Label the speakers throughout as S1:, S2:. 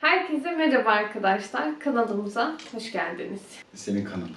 S1: Herkese merhaba arkadaşlar. Kanalımıza hoş geldiniz.
S2: Senin kanalın.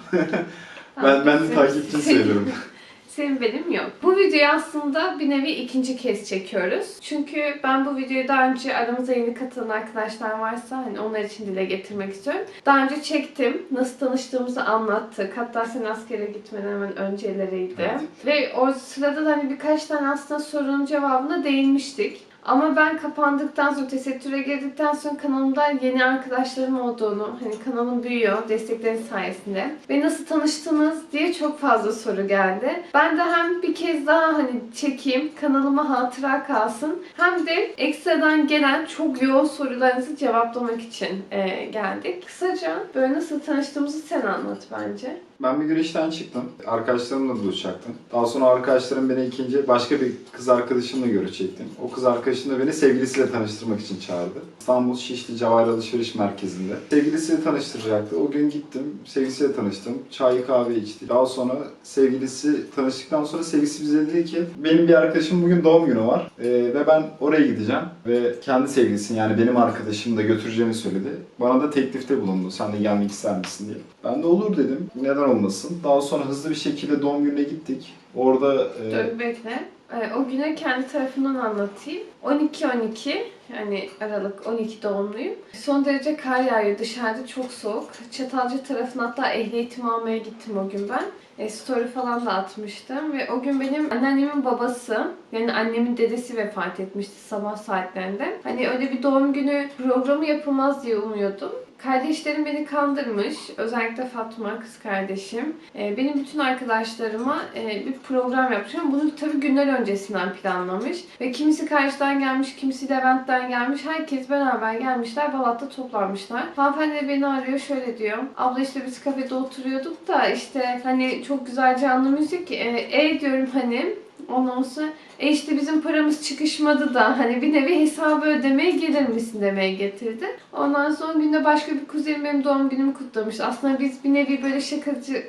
S2: ben ben de takipçin sayılırım.
S1: Senin benim yok. Bu videoyu aslında bir nevi ikinci kez çekiyoruz. Çünkü ben bu videoyu daha önce aramıza yeni katılan arkadaşlar varsa hani onlar için dile getirmek istiyorum. Daha önce çektim. Nasıl tanıştığımızı anlattık. Hatta sen askere gitmeden hemen önceleriydi.
S2: Evet.
S1: Ve o sırada da hani birkaç tane aslında sorunun cevabına değinmiştik. Ama ben kapandıktan sonra, tesettüre girdikten sonra kanalımda yeni arkadaşlarım olduğunu, hani kanalım büyüyor desteklerin sayesinde. Ve nasıl tanıştınız diye çok fazla soru geldi. Ben de hem bir kez daha hani çekeyim, kanalıma hatıra kalsın. Hem de ekstradan gelen çok yoğun sorularınızı cevaplamak için e, geldik. Kısaca böyle nasıl tanıştığımızı sen anlat bence.
S2: Ben bir gün işten çıktım. Arkadaşlarımla buluşacaktım. Daha sonra arkadaşlarım beni ikinci başka bir kız arkadaşımla görecektim. O kız arkadaşım da beni sevgilisiyle tanıştırmak için çağırdı. İstanbul Şişli Cevahir Alışveriş Merkezi'nde. Sevgilisiyle tanıştıracaktı. O gün gittim. Sevgilisiyle tanıştım. Çay kahve içtik. Daha sonra sevgilisi tanıştıktan sonra sevgilisi bize dedi ki benim bir arkadaşım bugün doğum günü var. Ee, ve ben oraya gideceğim. Ve kendi sevgilisini yani benim arkadaşımı da götüreceğini söyledi. Bana da teklifte bulundu. Sen de gelmek ister misin diye. Ben de olur dedim. Neden olmasın. Daha sonra hızlı bir şekilde doğum gününe gittik. Orada e,
S1: Dur bekle. O güne kendi tarafından anlatayım. 12-12 yani Aralık 12 doğumluyum. Son derece kar yağıyor dışarıda çok soğuk. Çatalca tarafına hatta ehliyetimi almaya gittim o gün ben. E, story falan da atmıştım ve o gün benim anneannemin babası yani annemin dedesi vefat etmişti sabah saatlerinde. Hani öyle bir doğum günü programı yapılmaz diye umuyordum. Kardeşlerim beni kandırmış. Özellikle Fatma, kız kardeşim. Ee, benim bütün arkadaşlarıma e, bir program ama bunu tabii günler öncesinden planlamış. Ve kimisi karşıdan gelmiş, kimisi Levent'ten gelmiş. Herkes beraber gelmişler, Balat'ta toplanmışlar. Hanımefendi beni arıyor, şöyle diyor. Abla işte biz kafede oturuyorduk da işte hani çok güzel canlı müzik. E, e diyorum hani Ondan sonra e işte bizim paramız çıkışmadı da hani bir nevi hesabı ödemeye gelir misin demeye getirdi. Ondan sonra günde başka bir kuzenim benim doğum günümü kutlamış. Aslında biz bir nevi böyle şakacı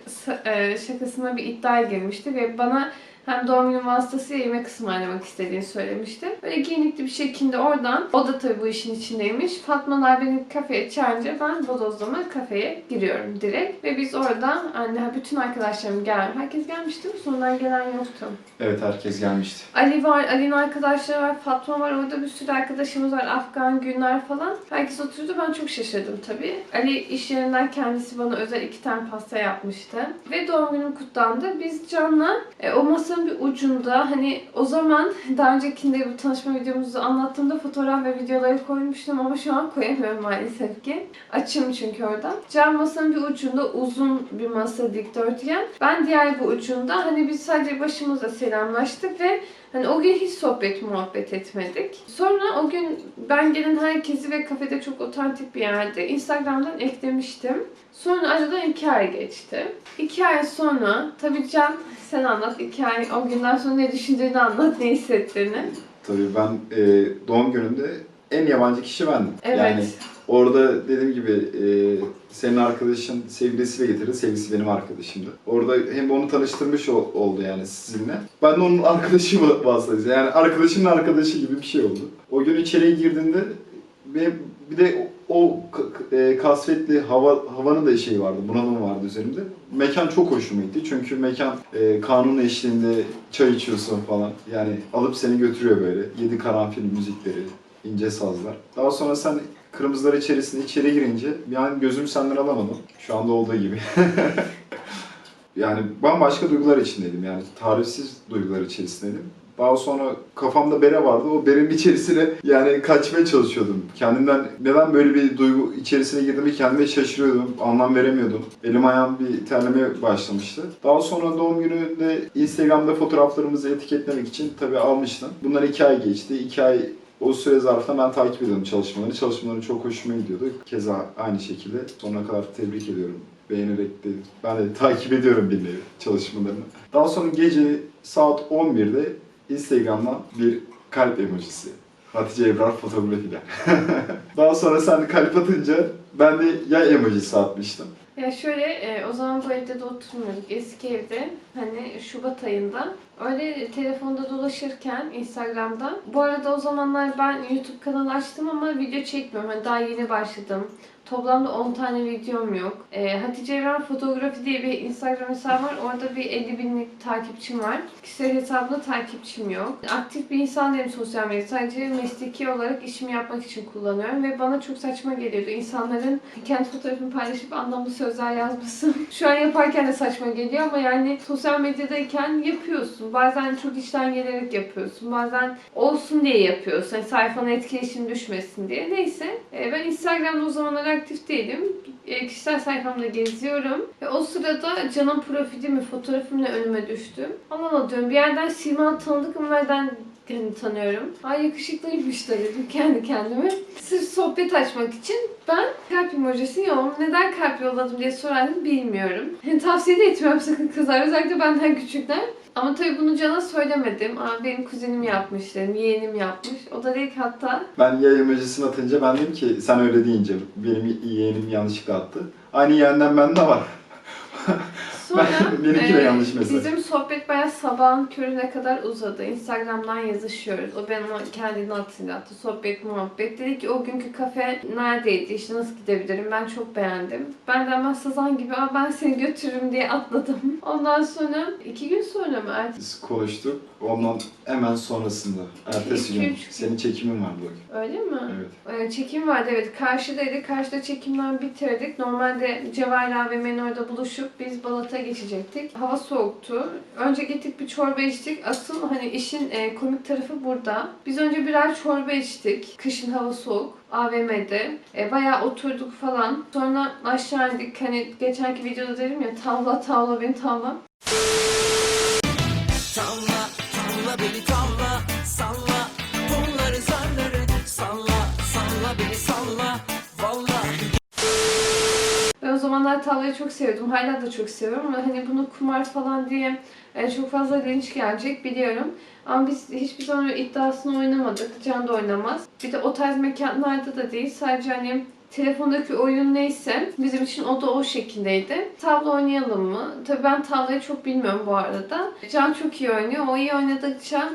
S1: e, şakasına bir iddiaya girmiştik ve bana hem doğum günü vasıtasıyla yemek ısmarlamak istediğini söylemişti. Böyle giyinikli bir şekilde oradan, o da tabii bu işin içindeymiş. Fatmalar beni kafeye çağırınca ben bodozlama kafeye giriyorum direkt. Ve biz orada, anne bütün arkadaşlarım gel, herkes gelmişti mi? Sonradan gelen yoktu.
S2: evet herkes gelmişti.
S1: Ali var, Ali'nin arkadaşları var, Fatma var, orada bir sürü arkadaşımız var, Afgan, Günler falan. Herkes oturdu, ben çok şaşırdım tabii. Ali iş yerinden kendisi bana özel iki tane pasta yapmıştı. Ve doğum günüm kutlandı. Biz Can'la e, o masanın bir ucunda, hani o zaman daha öncekinde bu tanışma videomuzu anlattığımda fotoğraf ve videoları koymuştum ama şu an koyamıyorum maalesef ki. Açım çünkü orada. Can masanın bir ucunda uzun bir masa dikdörtgen. Ben diğer bir ucunda hani biz sadece başımızla selamlaştık ve Hani o gün hiç sohbet muhabbet etmedik. Sonra o gün ben gelen herkesi ve kafede çok otantik bir yerde Instagram'dan eklemiştim. Sonra aradan iki ay geçti. İki ay sonra tabii Can sen anlat iki ay o günden sonra ne düşündüğünü anlat ne hissettiğini.
S2: Tabii ben e, doğum günümde en yabancı kişi bendim.
S1: Evet.
S2: Yani orada dediğim gibi e, senin arkadaşın sevgilisiyle getirdi. Sevgilisi benim arkadaşımdı. Orada hem onu tanıştırmış ol- oldu yani sizinle. Ben de onun arkadaşı va- vasıtasıyla yani arkadaşımın arkadaşı gibi bir şey oldu. O gün içeriye girdiğinde ve bir de o e, kasvetli hava havanın da şeyi vardı, bunalım vardı üzerimde. Mekan çok hoşuma gitti çünkü mekan e, kanun eşliğinde çay içiyorsun falan. Yani alıp seni götürüyor böyle. Yedi karanfil müzikleri, ince sazlar. Daha sonra sen kırmızılar içerisinde içeri girince yani gözüm senden alamadım. Şu anda olduğu gibi. yani bambaşka duygular içindeydim yani tarifsiz duygular içerisindeydim. Daha sonra kafamda bere vardı. O berenin içerisine yani kaçmaya çalışıyordum. Kendimden neden böyle bir duygu içerisine girdiğimi kendime şaşırıyordum. Anlam veremiyordum. Elim ayağım bir terlemeye başlamıştı. Daha sonra doğum gününde Instagram'da fotoğraflarımızı etiketlemek için tabii almıştım. Bundan iki ay geçti. İki ay o süre zarfında ben takip ediyordum çalışmalarını. Çalışmaları çok hoşuma gidiyordu. Keza aynı şekilde sonuna kadar tebrik ediyorum. Beğenerek de ben de takip ediyorum bir nevi çalışmalarını. Daha sonra gece saat 11'de Instagram'dan bir kalp emojisi. Hatice Ebrar fotoğrafıyla. Daha sonra sen kalp atınca ben de yay emojisi atmıştım.
S1: Ya şöyle e, o zaman bu evde de oturmuyorduk. Eski evde hani Şubat ayında Öyle telefonda dolaşırken Instagram'da. Bu arada o zamanlar ben YouTube kanalı açtım ama video çekmiyorum. Hani daha yeni başladım. Toplamda 10 tane videom yok. Ee, Hatice Evren Fotoğrafi diye bir Instagram hesabı var. Orada bir 50 binlik takipçim var. Kişisel hesabında takipçim yok. Aktif bir insan değilim sosyal medyada. Sadece mesleki olarak işimi yapmak için kullanıyorum. Ve bana çok saçma geliyordu. İnsanların kendi fotoğrafını paylaşıp anlamlı sözler yazması. Şu an yaparken de saçma geliyor ama yani sosyal medyadayken yapıyorsun. Bazen çok içten gelerek yapıyorsun. Bazen olsun diye yapıyorsun. Hani sayfana etkileşim düşmesin diye. Neyse. Ee, ben Instagram'da o zamanlar aktif değilim. Ee, kişisel sayfamda geziyorum. Ve o sırada Can'ın profili mi fotoğrafımla önüme düştü. Allah diyorum bir yerden Sima tanıdık ama nereden hani tanıyorum. Ay yakışıklıymış da dedim kendi kendime. Sırf sohbet açmak için ben kalp emojisi yolladım. Neden kalp yolladım diye sorardım bilmiyorum. Tavsiye de etmiyorum sakın kızlar. Özellikle benden küçükler. Ama tabii bunu Can'a söylemedim. Aa, benim kuzenim yapmış dedim, yeğenim yapmış. O da dedi hatta
S2: Ben yay emojisini atınca ben dedim ki sen öyle deyince benim yeğenim yanlışlıkla attı. Aynı yeğenden bende var.
S1: Sonra
S2: Ben- benimki de yanlış mesaj.
S1: Bizim sohbet bayağı sabahın körüne kadar uzadı. Instagram'dan yazışıyoruz. O benim kendini hatırlattı. Sohbet muhabbet. Dedi ki o günkü kafe neredeydi? İşte nasıl gidebilirim? Ben çok beğendim. Ben de hemen sazan gibi Aa, ben seni götürürüm diye atladım. Ondan sonra iki gün sonra mı? Ertesi
S2: Biz konuştuk. Ondan hemen sonrasında. Ertesi
S1: İki,
S2: gün.
S1: üç gün.
S2: Senin çekimin vardı o gün.
S1: Öyle mi?
S2: Evet.
S1: Ee, Çekim vardı evet. Karşıdaydı. Karşıda çekimler bitirdik. Normalde Cevahir AVM'nin orada buluşup biz Balat'a geçecektik. Hava soğuktu. Önce gittik bir çorba içtik. Asıl hani işin e, komik tarafı burada. Biz önce birer çorba içtik. Kışın hava soğuk. AVM'de. E, bayağı oturduk falan. Sonra aşağı indik. Hani geçenki videoda dedim ya tavla tavla beni tavla.
S3: Tavla, tavla beni tavla,
S1: zamanlar tavlayı çok seviyordum. Hala da çok seviyorum ama hani bunu kumar falan diye e, çok fazla linç gelecek biliyorum. Ama biz hiçbir zaman iddiasını oynamadık. Can da oynamaz. Bir de o tarz mekanlarda da değil. Sadece hani telefondaki oyun neyse bizim için o da o şekildeydi. Tavla oynayalım mı? Tabii ben tavlayı çok bilmiyorum bu arada. Can çok iyi oynuyor. O iyi oynadıkça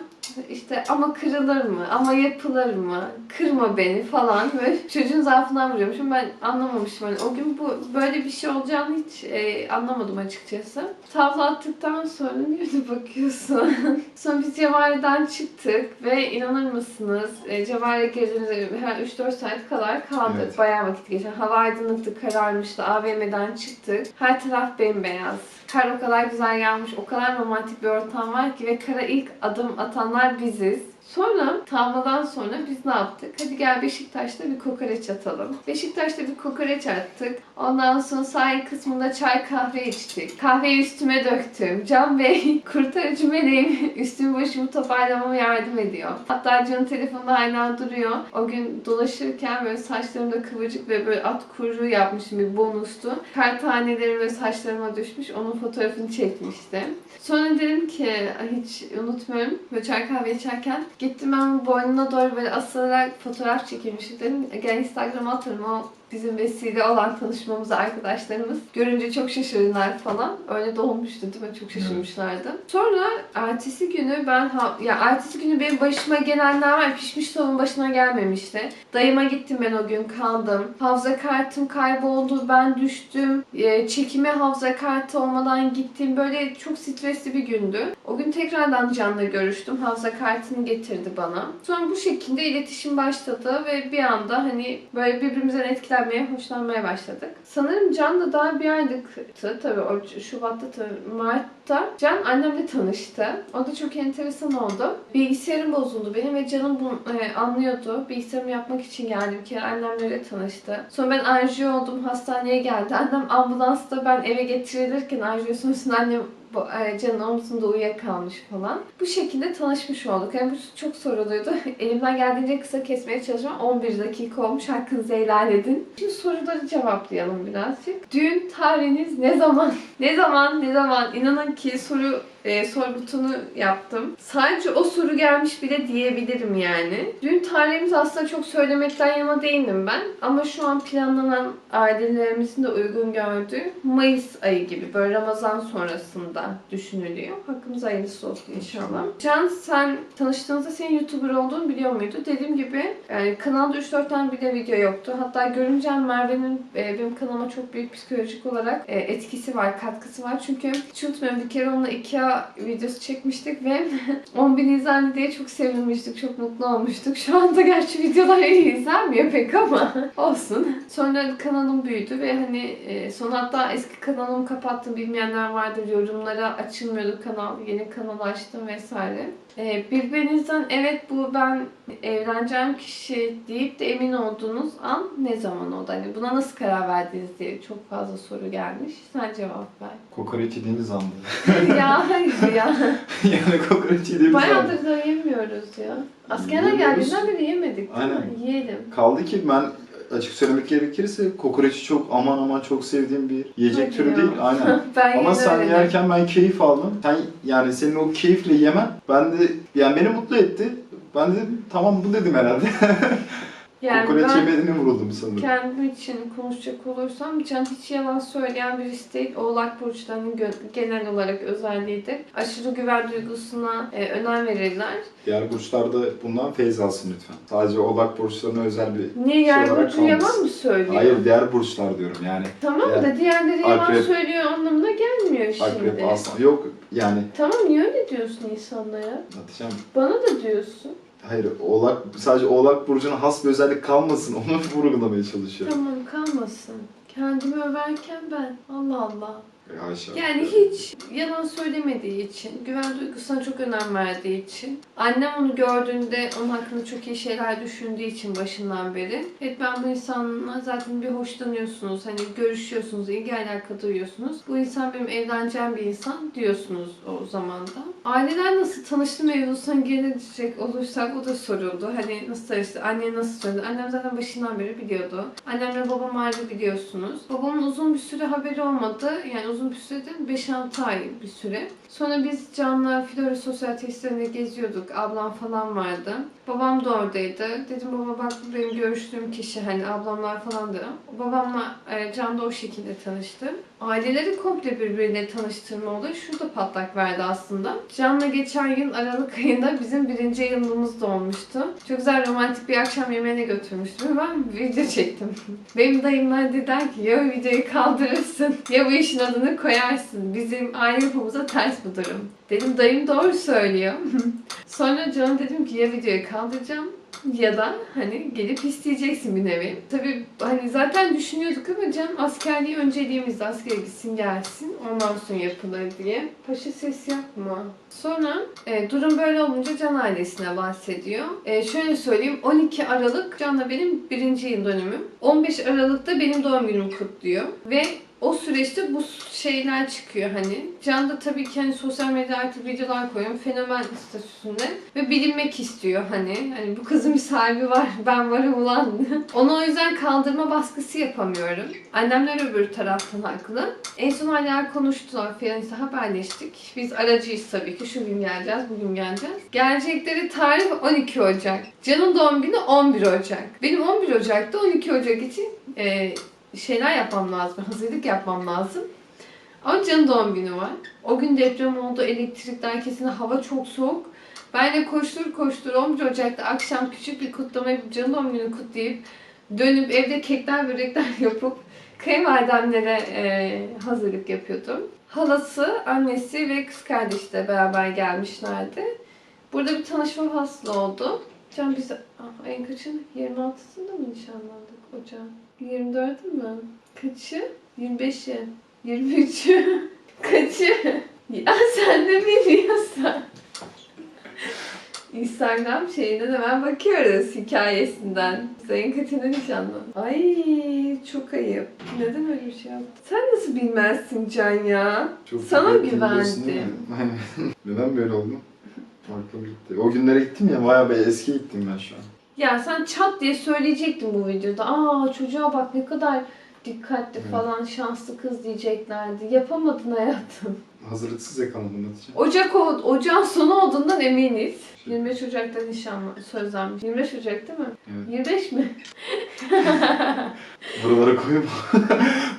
S1: işte ama kırılır mı? Ama yapılır mı? Kırma beni falan böyle çocuğun zaafından vuruyormuşum. Ben anlamamıştım. Hani o gün bu böyle bir şey olacağını hiç e, anlamadım açıkçası. Tavla attıktan sonra öyle bakıyorsun? sonra biz Cevahir'den çıktık ve inanır mısınız e, Cevahir'e girdiğimizde her 3-4 saat kadar kaldık.
S2: Evet.
S1: Bayağı vakit geçti. Hava aydınlıktı, kararmıştı. AVM'den çıktık. Her taraf bembeyaz. Kar o kadar güzel gelmiş, o kadar romantik bir ortam var ki ve kara ilk adım atanlar biziz. Sonra tavladan sonra biz ne yaptık? Hadi gel Beşiktaş'ta bir kokoreç atalım. Beşiktaş'ta bir kokoreç attık. Ondan sonra sahil kısmında çay kahve içtik. Kahveyi üstüme döktüm. Can Bey kurtarıcı meleğim üstümü başımı toparlamama yardım ediyor. Hatta Can'ın telefonunda hala duruyor. O gün dolaşırken böyle saçlarımda kıvırcık ve böyle at kuyruğu yapmışım bir bonustu. Kar taneleri ve saçlarıma düşmüş. Onun fotoğrafını çekmiştim. Sonra dedim ki hiç unutmuyorum. Böyle çay kahve içerken gittim ben boynuna doğru böyle asılarak fotoğraf çekilmişim. Dedim gel Instagram'a atarım o bizim vesile olan tanışmamızı arkadaşlarımız görünce çok şaşırdılar falan. Öyle de olmuştu değil mi? Çok şaşırmışlardı. Sonra ertesi günü ben ha- ya ertesi günü benim başıma gelenler var. Pişmiş tavuğun başına gelmemişti. Dayıma gittim ben o gün kaldım. Hafıza kartım kayboldu. Ben düştüm. E, çekime hafıza kartı olmadan gittim. Böyle çok stresli bir gündü. O gün tekrardan Can'la görüştüm. Hafıza kartını getirdi bana. Sonra bu şekilde iletişim başladı ve bir anda hani böyle birbirimizden etkilenmeye, hoşlanmaya başladık. Sanırım Can da daha bir aylıktı. Tabii Şubat'ta tabii Mart'ta Can annemle tanıştı. O da çok enteresan oldu. Bilgisayarım bozuldu benim ve Can'ım bunu e, anlıyordu. Bilgisayarımı yapmak için geldi bir kere annemlerle tanıştı. Sonra ben anjiyo oldum, hastaneye geldi. Annem ambulansta ben eve getirilirken anjiyo sonrasında annem bu, e, Can'ın omzunda uyuyakalmış falan. Bu şekilde tanışmış olduk. Yani bu çok soruluydu. Elimden geldiğince kısa kesmeye çalışıyorum. 11 dakika olmuş. Hakkınızı helal edin. Şimdi soruları cevaplayalım birazcık. Düğün tarihiniz ne zaman? ne zaman? Ne zaman? İnanın ki soru e, soru butonu yaptım. Sadece o soru gelmiş bile diyebilirim yani. Düğün tarihimiz aslında çok söylemekten yana değilim ben. Ama şu an planlanan ailelerimizin de uygun gördüğü Mayıs ayı gibi böyle Ramazan sonrasında düşünülüyor. Hakkımız hayırlısı olsun inşallah. Can sen tanıştığınızda senin YouTuber olduğunu biliyor muydu? Dediğim gibi yani kanalda 3-4 tane bile video yoktu. Hatta görünce Merve'nin e, benim kanalıma çok büyük psikolojik olarak e, etkisi var, katkısı var. Çünkü hiç unutmuyorum bir kere onunla IKEA videosu çekmiştik ve 10 bin izlendi diye çok sevinmiştik, çok mutlu olmuştuk. Şu anda gerçi videolar iyi izlenmiyor pek ama olsun. Sonra kanalım büyüdü ve hani e, sonra hatta eski kanalımı kapattım bilmeyenler vardır. Yorumlara açılmıyordu kanal. Yeni kanal açtım vesaire. E, birbirinizden evet bu ben evleneceğim kişi deyip de emin olduğunuz an ne zaman oldu? Hani buna nasıl karar verdiniz diye çok fazla soru gelmiş. Sen cevap ver.
S2: Kokoreç yediğiniz anda.
S1: ya hayır ya.
S2: yani kokoreç yediğimiz.
S1: Bayağıdır da yemiyoruz ya. Askerden geldiğinden beri yemedik
S2: Aynen.
S1: Yiyelim.
S2: Kaldı ki ben açık söylemek gerekirse kokoreçi çok aman aman çok sevdiğim bir yiyecek
S1: Hadi
S2: türü
S1: ya.
S2: değil. Aynen.
S1: ben
S2: Ama
S1: yine
S2: sen
S1: öyle.
S2: yerken ben keyif aldım. Sen yani senin o keyifle yemen ben de yani beni mutlu etti. Ben de dedim tamam bu dedim herhalde.
S1: yani
S2: Kokoreç
S1: ben
S2: yemediğine vuruldum sanırım.
S1: kendim için konuşacak olursam Can hiç yalan söyleyen birisi değil. Oğlak burçlarının gö- genel olarak özelliğidir. Aşırı güven duygusuna e, önem verirler.
S2: Diğer burçlar da bundan feyz alsın lütfen. Sadece oğlak burçlarına özel bir...
S1: Niye yer
S2: olarak
S1: burcu yalan mı söylüyor?
S2: Hayır diğer burçlar diyorum yani.
S1: Tamam da diğerleri yalan
S2: akrep-
S1: söylüyor anlamına gelmiyor şimdi.
S2: Akrep, aslan. Yok yani
S1: Tamam niye öyle diyorsun insanlara?
S2: atacağım.
S1: Bana da diyorsun.
S2: Hayır oğlak sadece oğlak burcuna has bir özellik kalmasın onu vurgulamaya çalışıyorum.
S1: Tamam kalmasın. Kendimi överken ben. Allah Allah.
S2: E, Haşa.
S1: Yani hiç yalan söylemediği için, güven duygusuna çok önem verdiği için, annem onu gördüğünde onun hakkında çok iyi şeyler düşündüğü için başından beri. Evet ben bu insanla zaten bir hoşlanıyorsunuz, hani görüşüyorsunuz, ilgi alaka duyuyorsunuz. Bu insan benim evleneceğim bir insan diyorsunuz o zaman da. Aileler nasıl tanıştı mevzusuna gelecek olursak o da soruldu. Hani nasıl tanıştı, anne nasıl söyledi. Annem zaten başından beri biliyordu. Annemle babam ayrı biliyorsunuz. Babamın uzun bir süre haberi olmadı. Yani uzun bir değil, 5-6 ay bir süre. Sonra biz Can'la Flora Sosyal Tesislerinde geziyorduk. Ablam falan vardı. Babam da oradaydı. Dedim baba bak bu benim görüştüğüm kişi hani ablamlar falan da. Babamla e, Can da o şekilde tanıştı. Aileleri komple birbiriyle tanıştırma olayı şurada patlak verdi aslında. Can'la geçen yıl Aralık ayında bizim birinci yılımız da olmuştu. Çok güzel romantik bir akşam yemeğine götürmüştüm. Ben video çektim. Benim dayımlar dediler ki ya videoyu kaldırırsın ya bu işin adını koyarsın. Bizim aile yapımıza ters bu durum. Dedim dayım doğru söylüyor. Sonra Can'a dedim ki ya videoyu kaldıracağım ya da hani gelip isteyeceksin bir nevi. Tabii hani zaten düşünüyorduk ama Can askerliği önceliğimizde askere gitsin gelsin ondan sonra yapılır diye. Paşa ses yapma. Sonra e, durum böyle olunca Can ailesine bahsediyor. E, şöyle söyleyeyim 12 Aralık Can'la benim birinci yıl dönümüm. 15 Aralık'ta benim doğum günümü kutluyor. Ve o süreçte bu şeyler çıkıyor hani. Can da tabii ki hani sosyal medya artık videolar koyuyor. Fenomen statüsünde. Ve bilinmek istiyor hani. Hani bu kızın bir sahibi var. Ben varım ulan. Onu o yüzden kaldırma baskısı yapamıyorum. Annemler öbür taraftan haklı. En son hala konuştular. Fiyanis'le haberleştik. Biz aracıyız tabii ki. Şu gün geleceğiz, bugün geleceğiz. Gelecekleri tarih 12 Ocak. Can'ın doğum günü 11 Ocak. Benim 11 Ocak'ta 12 Ocak için e, şeyler yapmam lazım. Hazırlık yapmam lazım. Ama doğum günü var. O gün deprem oldu. Elektrikler kesin. Hava çok soğuk. Ben de koştur koştur 11 Ocak'ta akşam küçük bir kutlama yapıp Can'ın doğum gününü kutlayıp dönüp evde kekler börekler yapıp kayınvalidemlere e, hazırlık yapıyordum. Halası, annesi ve kız kardeşi de beraber gelmişlerdi. Burada bir tanışma faslı oldu. Can biz ah, ayın kaçın? 26'sında mı nişanlandık hocam? 24'ü mü? Kaçı? 25'i. 23'ü. Kaçı? Ya sen de biliyorsun. Instagram şeyinden hemen bakıyoruz hikayesinden. Sayın kaçında nişanlan? Ay çok ayıp. Neden öyle bir şey yaptın? Sen nasıl bilmezsin Can ya?
S2: Çok
S1: Sana
S2: güzel biliyorsun değil mi?
S1: güvendim.
S2: Aynen. Neden böyle oldu? Aklım gitti. O günlere gittim ya bayağı bir eski gittim ben şu an.
S1: Ya sen çat diye söyleyecektin bu videoda. Aa çocuğa bak ne kadar dikkatli falan şanslı kız diyeceklerdi. Yapamadın hayatım.
S2: Hazırlıksız yakalandım Hatice.
S1: Ocak o, ocağın sonu olduğundan eminiz. 25 Ocak'ta nişanlı sözlenmiş. 25 Ocak değil mi?
S2: Evet.
S1: 25 mi?
S2: Buralara koyma.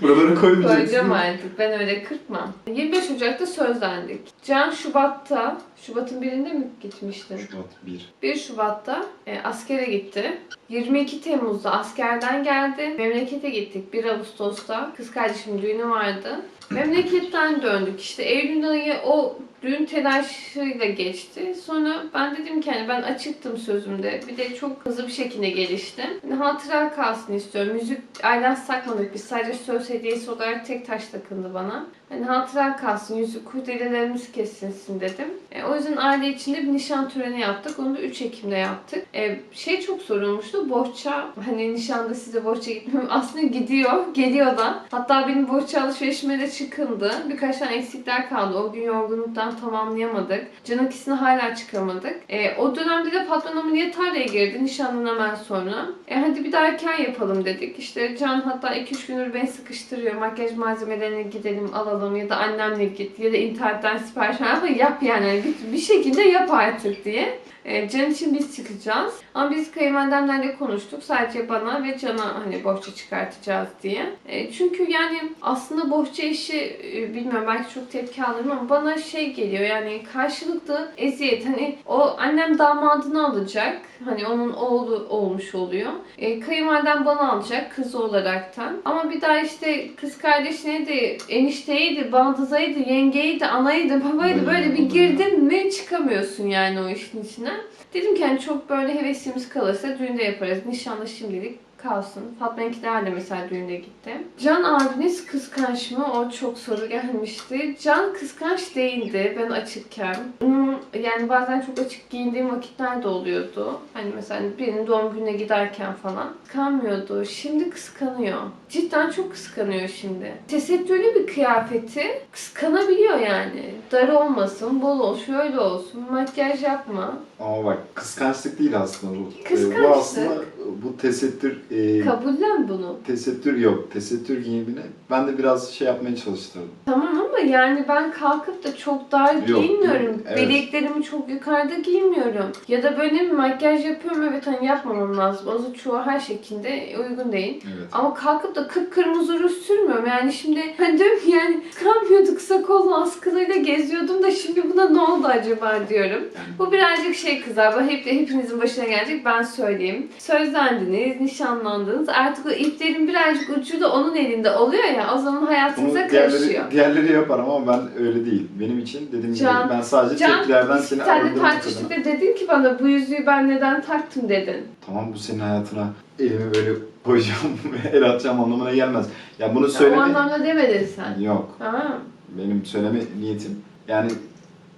S2: Buralara koymayacaksın.
S1: Koyacağım artık. Ben öyle kırpmam. 25 Ocak'ta sözlendik. Can Şubat'ta, Şubat'ın birinde mi gitmiştin?
S2: Şubat 1.
S1: 1 Şubat'ta e, askere gitti. 22 Temmuz'da askerden geldi. Memlekete gittik 1 Ağustos'ta. Kız kardeşimin düğünü vardı. Memleketten döndük. İşte Eylül ayı o düğün telaşıyla geçti. Sonra ben dedim ki hani ben açıktım sözümde. Bir de çok hızlı bir şekilde geliştim. Hani hatıra kalsın istiyorum. Müzik aylans takmadık biz. Sadece söz hediyesi olarak tek taş takıldı bana. Hani hatıra kalsın, yüzük kurdelelerimiz kesilsin dedim. E, o yüzden aile içinde bir nişan töreni yaptık. Onu da 3 Ekim'de yaptık. E, şey çok sorulmuştu. Bohça, hani nişanda size bohça gitmem. Aslında gidiyor, geliyor da. Hatta benim bohça alışverişime de çıkındı. Birkaç tane eksikler kaldı. O gün yorgunluktan tamamlayamadık. Can ikisini hala çıkamadık. E, o dönemde de patron ameliyat tarlaya girdi. Nişandan hemen sonra. E, hadi bir daha erken yapalım dedik. İşte Can hatta 2-3 gündür beni sıkıştırıyor. Makyaj malzemelerini gidelim alalım ya da annemle git ya da internetten sipariş ama yap yani Hani bir, bir şekilde yap artık diye. E, Can için biz çıkacağız. Ama biz kayınvalidemlerle konuştuk. Sadece bana ve Can'a hani bohça çıkartacağız diye. E, çünkü yani aslında bohça işi e, bilmiyorum belki çok tepki alırım ama bana şey geliyor yani karşılıklı eziyet. Hani o annem damadını alacak. Hani onun oğlu olmuş oluyor. E, kayınvalidem bana alacak kız olaraktan. Ama bir daha işte kız kardeşine de enişteydi, baldızaydı, yengeydi, anaydı, babaydı böyle bir girdin mi çıkamıyorsun yani o işin içine. Dedim ki hani çok böyle hevesimiz kalırsa düğünde yaparız. Nişanlı şimdilik kalsın. Fatma'nınkiler de mesela düğünde gitti. Can abiniz kıskanç mı? O çok soru gelmişti. Can kıskanç değildi ben açıkken. Hmm, Yani bazen çok açık giyindiğim vakitler de oluyordu. Hani mesela birinin doğum gününe giderken falan. Kıskanmıyordu. Şimdi kıskanıyor. Cidden çok kıskanıyor şimdi. Tesettürlü bir kıyafeti kıskanabiliyor yani. Dar olmasın, bol ol, şöyle olsun, makyaj yapma.
S2: Ama bak kıskançlık değil aslında bu. Ee,
S1: Kıskançlık.
S2: Bu aslında bu tesettür e,
S1: Kabullen bunu.
S2: tesettür yok. Tesettür giyimini ben de biraz şey yapmaya çalıştırdım.
S1: Tamam ama yani ben kalkıp da çok dar
S2: Yok,
S1: giyinmiyorum.
S2: evet.
S1: Bileklerimi çok yukarıda giymiyorum. Ya da böyle bir makyaj yapıyorum evet hani yapmamam lazım. O çoğu her şekilde uygun değil.
S2: Evet.
S1: Ama kalkıp da kıpkırmızı ruj sürmüyorum. Yani şimdi hani diyorum yani kalmıyordu kısa kollu askılıyla geziyordum da şimdi buna ne oldu acaba diyorum. Bu birazcık şey kızlar. Bu hep, hepinizin başına gelecek. Ben söyleyeyim. Sözlendiniz, nişanlandınız. Artık o iplerin birazcık ucu da onun elinde oluyor ya. O zaman hayatınıza karışıyor.
S2: diğerleri, diğerleri yapar ama ben öyle değil. Benim için dediğim
S1: Can-
S2: gibi ben sadece
S1: Can,
S2: tepkilerden seni
S1: bir tane
S2: arındırmak
S1: tartıştık da dedin ki bana bu yüzüğü ben neden taktım dedin.
S2: Tamam bu senin hayatına elimi böyle koyacağım el atacağım anlamına gelmez. Ya bunu
S1: Ya o
S2: söyleme...
S1: anlamda demedin sen.
S2: Yok.
S1: Ha.
S2: Benim söyleme niyetim. Yani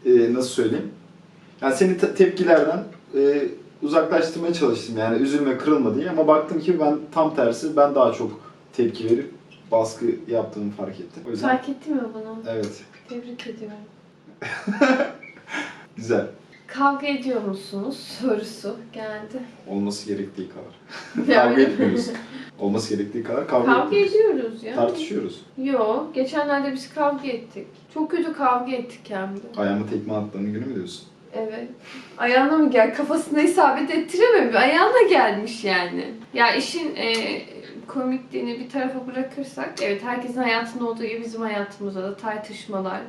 S2: e, nasıl söyleyeyim? Yani seni te- tepkilerden e, uzaklaştırmaya çalıştım. Yani üzülme, kırılma diye ama baktım ki ben tam tersi ben daha çok tepki verip baskı yaptığımı fark ettim. O yüzden
S1: Fark ettin mi bunu?
S2: evet.
S1: Tebrik ediyorum.
S2: Güzel.
S1: Kavga ediyor musunuz? Sorusu geldi.
S2: Olması gerektiği kadar. Kavga etmiyoruz. Olması gerektiği kadar kavga,
S1: Kavga
S2: etmiyoruz.
S1: ediyoruz ya.
S2: Tartışıyoruz.
S1: Yo, geçenlerde biz kavga ettik. Çok kötü kavga ettik hem de.
S2: Ayağıma tekme attığını günü mü diyorsun?
S1: Evet. Ayağına mı gel? Kafasına isabet ettiremem. Ayağına gelmiş yani. Ya işin e, komikliğini bir tarafa bırakırsak, evet herkesin hayatında olduğu gibi bizim hayatımızda da tartışmalar,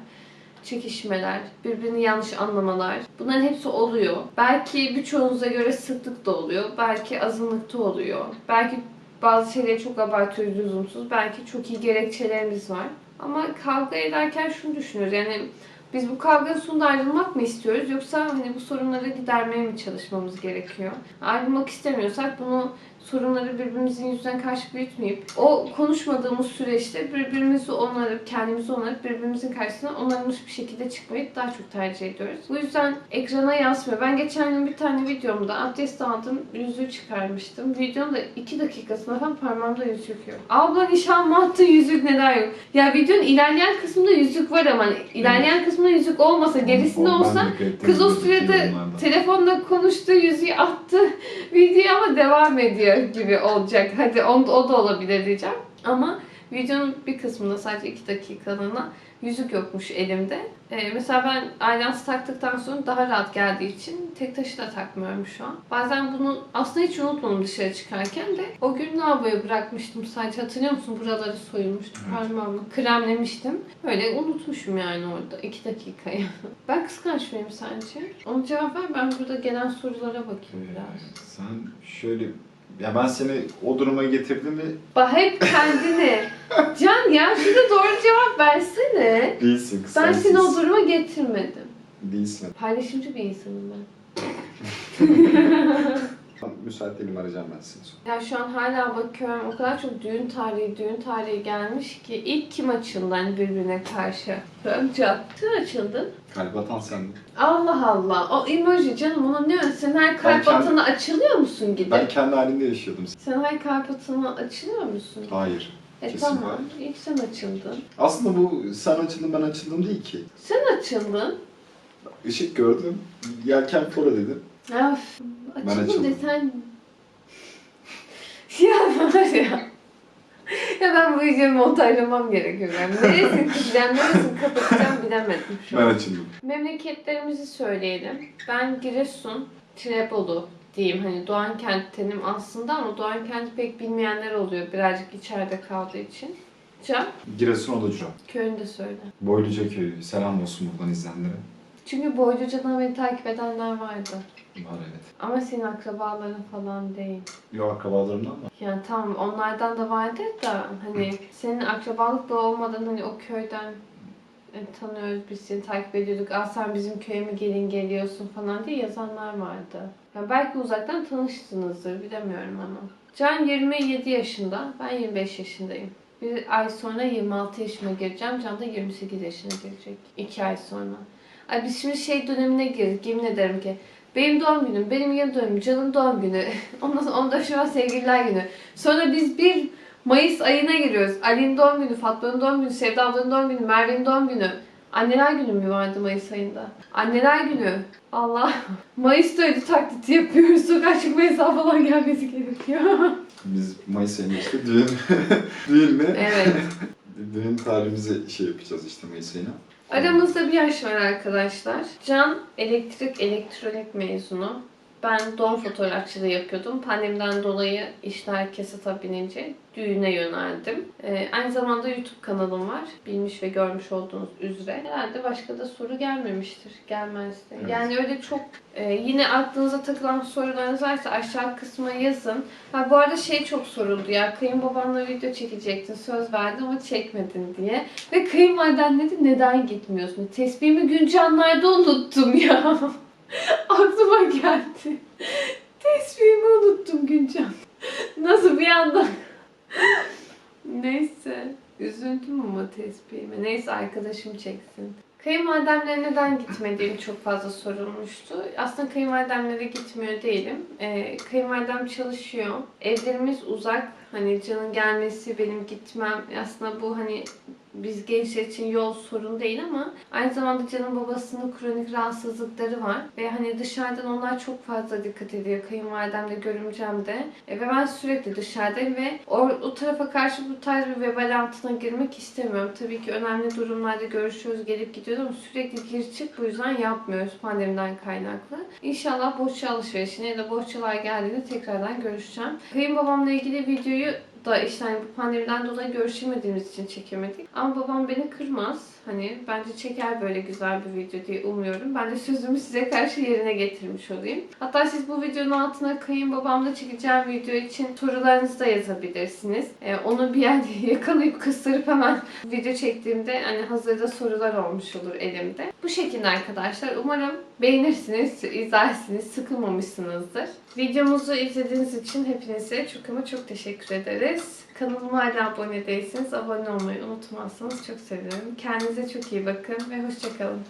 S1: çekişmeler, birbirini yanlış anlamalar. Bunların hepsi oluyor. Belki birçoğunuza göre sıklık da oluyor. Belki azınlıkta oluyor. Belki bazı şeyleri çok abartıyoruz lüzumsuz. Belki çok iyi gerekçelerimiz var. Ama kavga ederken şunu düşünüyoruz. Yani biz bu kavganın sonunda ayrılmak mı istiyoruz yoksa hani bu sorunları gidermeye mi çalışmamız gerekiyor? Ayrılmak istemiyorsak bunu sorunları birbirimizin yüzünden karşı büyütmeyip o konuşmadığımız süreçte birbirimizi onarıp kendimizi onarıp birbirimizin karşısına onarılmış bir şekilde çıkmayı daha çok tercih ediyoruz. Bu yüzden ekrana yansımıyor. Ben geçen gün bir tane videomda abdest aldım, yüzüğü çıkarmıştım. Videonun da 2 dakikasında falan parmağımda yüzük yok. Abla nişan mı attı yüzük neden yok? Ya videonun ilerleyen kısmında yüzük var ama ilerleyen kısmında yüzük olmasa gerisinde olsa Kız o
S2: yorumlardan.
S1: telefonla konuştu, yüzüğü attı video ama devam ediyor gibi olacak. Hadi o, o da olabilir diyeceğim. Ama Videonun bir kısmında sadece 2 dakikalığına yüzük yokmuş elimde. Ee, mesela ben aylans taktıktan sonra daha rahat geldiği için tek taşı da takmıyorum şu an. Bazen bunu aslında hiç unutmadım dışarı çıkarken de. O gün lavaboya bırakmıştım sadece hatırlıyor musun? Buraları soyulmuştu
S2: Evet.
S1: parmağımla. Kremlemiştim. Böyle unutmuşum yani orada 2 dakikaya. ben kıskanç mıyım sence? Onu cevap ver ben burada gelen sorulara bakayım biraz.
S2: Sen şöyle ya ben seni o duruma getirdim mi
S1: Bak hep kendini. Can ya şurada doğru cevap versene.
S2: değilsin
S1: Ben
S2: kıskançsız.
S1: seni o duruma getirmedim.
S2: Değilsin.
S1: Paylaşımcı bir insanım ben.
S2: Müsait değilim arayacağım ben sonra.
S1: Ya şu an hala bakıyorum o kadar çok düğün tarihi, düğün tarihi gelmiş ki ilk kim açıldı hani birbirine karşı? Can. Sen açıldın.
S2: Kalp atan sendin.
S1: Allah Allah. O emoji canım ona ne öyle? Sen her kalp atana açılıyor musun gidip?
S2: Ben kendi halinde yaşıyordum.
S1: Sen her kalp atana açılıyor musun?
S2: Hayır.
S1: E
S2: kesin
S1: tamam. İlk sen açıldın.
S2: Aslında bu sen açıldın ben açıldım değil ki.
S1: Sen açıldın.
S2: Işık gördüm. Yelken fora dedim.
S1: Öf.
S2: Ben
S1: Açıldım
S2: açıldım.
S1: desen... ya var ya. Ya ben bu videoyu montajlamam gerekiyor. Ben neresini kısacağım, neresini kapatacağım bilemedim şu
S2: Ben
S1: an.
S2: açıldım.
S1: Memleketlerimizi söyleyelim. Ben Giresun, Tirebolu diyeyim. Hani Doğan kenttenim aslında ama Doğan kenti pek bilmeyenler oluyor birazcık içeride kaldığı için. Can,
S2: Giresun Odacı.
S1: köyünü de söyle.
S2: Boyluca köyü. Selam olsun buradan izleyenlere.
S1: Çünkü Boyluca'dan beni takip edenler vardı.
S2: Var evet.
S1: Ama senin akrabaların falan değil.
S2: Yok akrabalarımdan var.
S1: Yani tamam onlardan da vardır da hani senin akrabalık da olmadan hani o köyden e, tanıyoruz biz seni takip ediyorduk. Aa sen bizim köye mi gelin geliyorsun falan diye yazanlar vardı. Ya belki uzaktan tanıştınızdır bilemiyorum ama. Can 27 yaşında, ben 25 yaşındayım. Bir ay sonra 26 yaşıma gireceğim. Can da 28 yaşına girecek. 2 ay sonra. Ay biz şimdi şey dönemine girdik. Yemin ederim ki benim doğum günüm, benim yıl dönümüm, Can'ın doğum günü. Ondan sonra 14 Şubat sevgililer günü. Sonra biz bir Mayıs ayına giriyoruz. Ali'nin doğum günü, Fatma'nın doğum günü, Sevda ablanın doğum günü, Merve'nin doğum günü. Anneler günü mü vardı Mayıs ayında? Anneler günü. Allah. Mayıs'ta öyle taklidi yapıyoruz. Sokağa çıkma yasağı falan gelmesi gerekiyor.
S2: Biz Mayıs ayında işte düğün. düğün mü?
S1: evet.
S2: Düğün tarihimizi şey yapacağız işte Mayıs ayına.
S1: Aramızda bir yaş var arkadaşlar. Can elektrik elektronik mezunu. Ben doğum fotoğrafçılığı yapıyordum. Pandemiden dolayı işler kesata binince düğüne yöneldim. Ee, aynı zamanda YouTube kanalım var. Bilmiş ve görmüş olduğunuz üzere. Herhalde başka da soru gelmemiştir. Gelmezdi.
S2: Evet.
S1: Yani öyle çok e, yine aklınıza takılan sorularınız varsa aşağı kısma yazın. Ha bu arada şey çok soruldu ya. Kayınbabanla video çekecektin. Söz verdin ama çekmedin diye. Ve kayınvaliden dedi neden gitmiyorsun? Tesbihimi Güncanlar'da unuttum ya. Aklıma geldi. Tesbihimi unuttum Güncan. Nasıl bir anda? Neyse. Üzüldüm ama tesbihime. Neyse arkadaşım çeksin. Kayınvalidemlere neden gitmediğim çok fazla sorulmuştu. Aslında kayınvalidemlere gitmiyor değilim. Ee, kayınvalidem çalışıyor. Evlerimiz uzak. Hani canın gelmesi, benim gitmem. Aslında bu hani biz gençler için yol sorun değil ama aynı zamanda canın babasının kronik rahatsızlıkları var. Ve hani dışarıdan onlar çok fazla dikkat ediyor. Kayınvalidem de görümcem de. E, ve ben sürekli dışarıdayım ve o, o tarafa karşı bu tarz bir vebal altına girmek istemiyorum. Tabii ki önemli durumlarda görüşüyoruz, gelip gidiyoruz ama sürekli gir çık bu yüzden yapmıyoruz pandemiden kaynaklı. İnşallah bohça alışverişine ya da bohçalar geldiğinde tekrardan görüşeceğim. Kayınbabamla ilgili videoyu da işte hani bu pandemiden dolayı görüşemediğimiz için çekemedik. Ama babam beni kırmaz. Hani bence çeker böyle güzel bir video diye umuyorum. Ben de sözümü size karşı yerine getirmiş olayım. Hatta siz bu videonun altına kayınbabamla çekeceğim video için sorularınızı da yazabilirsiniz. Ee, onu bir yerde yakalayıp kıstırıp hemen video çektiğimde hani hazırda sorular olmuş olur elimde. Bu şekilde arkadaşlar. Umarım beğenirsiniz, izlersiniz, sıkılmamışsınızdır. Videomuzu izlediğiniz için hepinize çok ama çok teşekkür ederiz. Kanalıma hala abone değilseniz abone olmayı unutmazsanız çok sevinirim. Kendinize çok iyi bakın ve hoşçakalın.